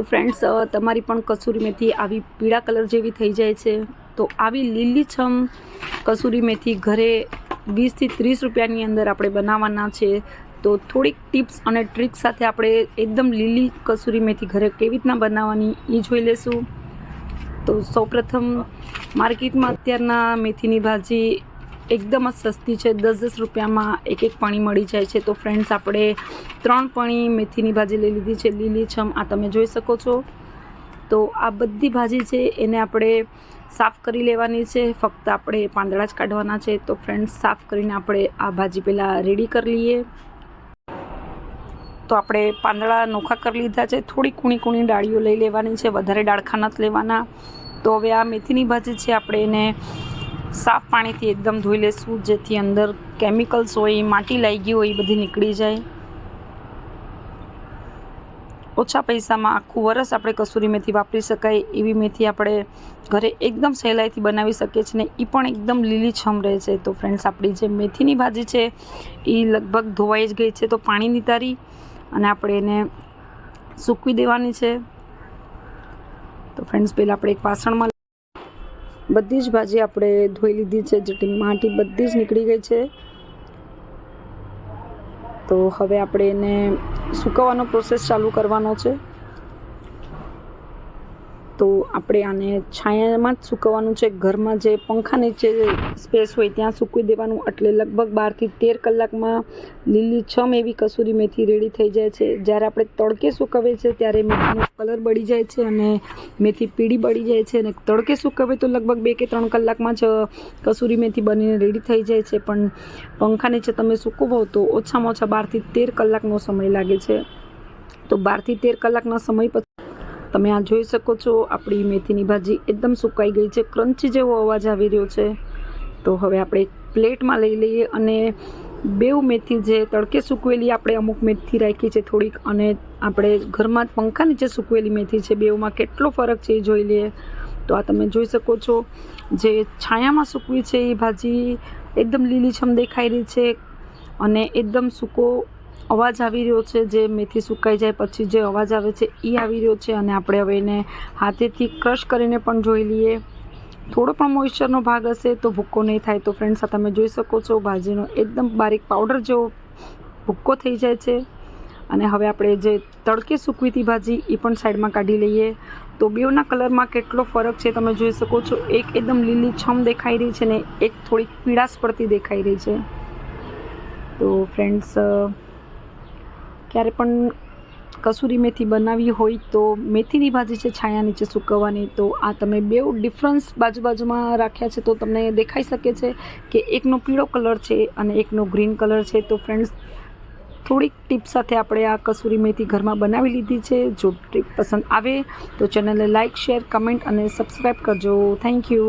તો ફ્રેન્ડ્સ તમારી પણ કસૂરી મેથી આવી પીળા કલર જેવી થઈ જાય છે. તો આવી લીલીછમ કસૂરી મેથી ઘરે વીસથી ત્રીસ રૂપિયાની અંદર આપણે બનાવવાના છે. તો થોડીક ટિપ્સ અને ટ્રીક સાથે આપણે એકદમ લીલી કસૂરી મેથી ઘરે કેવી રીતના બનાવવાની એ જોઈ લેશું. તો સૌપ્રથમ માર્કેટમાં અત્યારના મેથીની ભાજી એકદમ જ સસ્તી છે. દસ દસ રૂપિયામાં એક એક પાણી મળી જાય છે. તો ફ્રેન્ડ્સ આપણે ત્રણ પાણી મેથીની ભાજી લઈ લીધી છે. લીલીછમ આ તમે જોઈ શકો છો. તો આ બધી ભાજી છે, એને આપણે સાફ કરી લેવાની છે. ફક્ત આપણે પાંદડા જ કાઢવાના છે. તો ફ્રેન્ડ્સ સાફ કરીને આપણે આ ભાજી પહેલાં રેડી કરી લઈએ. તો આપણે પાંદડા નોખા કરી લીધા છે. થોડી કૂણી કૂણી ડાળીઓ લઈ લેવાની છે. વધારે ડાળખા નથી લેવાના. તો હવે આ મેથીની ભાજી છે. આપણે એને સાફ પાણીથી એકદમ ધોઈ લેશું, જેથી અંદર કેમિકલ્સ હોય, માટી લાગી હોય, એ બધી નીકળી જાય. ઓછા પૈસામાં આખું વરસ આપણે કસૂરી મેથી વાપરી શકાય, એવી મેથી આપણે ઘરે એકદમ સહેલાઈથી બનાવી શકીએ છીએ ને એ પણ એકદમ લીલીછમ રહે છે. તો ફ્રેન્ડ્સ આપણી જે મેથીની ભાજી છે એ લગભગ ધોવાઈ જ ગઈ છે, તો પાણી નિતારી અને આપણે એને સૂકવી દેવાની છે. તો ફ્રેન્ડ્સ પહેલાં આપણે એક વાસણમાં બધી જ ભાજી આપણે ધોઈ લીધી છે જેટલી માટી બધી જ નીકળી ગઈ છે. તો હવે આપણે એને સૂકવવાનો પ્રોસેસ ચાલુ કરવાનો છે. તો આપણે આને છાયામાં જ સૂકવવાનું છે. ઘરમાં જે પંખા નીચે સ્પેસ હોય ત્યાં સૂકવી દેવાનું. એટલે લગભગ બારથી તેર કલાકમાં લીલી છમ એવી કસૂરી મેથી રેડી થઈ જાય છે. જ્યારે આપણે તડકે સૂકવીએ છીએ ત્યારે મેથીનો કલર બળી જાય છે અને મેથી પીળી બળી જાય છે. અને તડકે સૂકવે તો લગભગ બે કે ત્રણ કલાકમાં જ કસૂરી મેથી બનીને રેડી થઈ જાય છે. પણ પંખા નીચે તમે સૂકવો તો ઓછામાં ઓછા બારથી તેર કલાકનો સમય લાગે છે. તો બારથી તેર કલાકના સમય પછી તમે આ જોઈ શકો છો, આપણી મેથીની ભાજી એકદમ સુકાઈ ગઈ છે ક્રંચી જેવો અવાજ આવી રહ્યો છે. તો હવે આપણે પ્લેટમાં લઈ લઈએ અને બેવ મેથી જે તડકે સૂકવેલી આપણે અમુક મેથી રાખી છે થોડીક, અને આપણે ઘરમાં પંખા નીચે સૂકવેલી મેથી છે બેવમાં કેટલો ફરક છે એ જોઈ લઈએ. તો આ તમે જોઈ શકો છો, જે છાયામાં સૂકવી છે એ ભાજી એકદમ લીલીછમ દેખાઈ રહી છે અને એકદમ સૂકો અવાજ આવી રહ્યો છે, જે મેથી સુકાઈ જાય પછી જે અવાજ આવે છે એ આવી રહ્યો છે અને આપણે હવે એને હાથેથી ક્રશ કરીને પણ જોઈ લઈએ. થોડો પણ મોઇશ્ચરનો ભાગ હશે તો ભૂક્કો નહીં થાય. તો ફ્રેન્ડ્સ તમે જોઈ શકો છો, ભાજીનો એકદમ બારીક પાવડર જેવો ભૂક્કો થઈ જાય છે. અને હવે આપણે જે તડકે સૂકવી હતી ભાજી એ પણ સાઈડમાં કાઢી લઈએ. તો બેઉના કલરમાં કેટલો ફરક છે તમે જોઈ શકો છો. એક એકદમ લીલી છમ દેખાઈ રહી છે ને એક થોડીક પીળાશ પડતી દેખાઈ રહી છે. તો ફ્રેન્ડ્સ ક્યારે પણ કસૂરી મેથી બનાવી હોય તો મેથીની ભાજી છે છાયા નીચે સૂકવવાની, તો આ તમે બે ડિફરન્સ બાજુ બાજુમાં રાખ્યા છે તો તમને દેખાઈ શકે છે કે એકનો પીળો કલર છે અને એકનો ગ્રીન કલર છે. તો ફ્રેન્ડ્સ થોડીક ટીપ સાથે આપણે આ કસૂરી મેથી ઘરમાં બનાવી લીધી છે. જો ટીપ પસંદ આવે તો ચેનલને લાઇક શેર કમેન્ટ અને સબસ્ક્રાઈબ કરજો. Thank you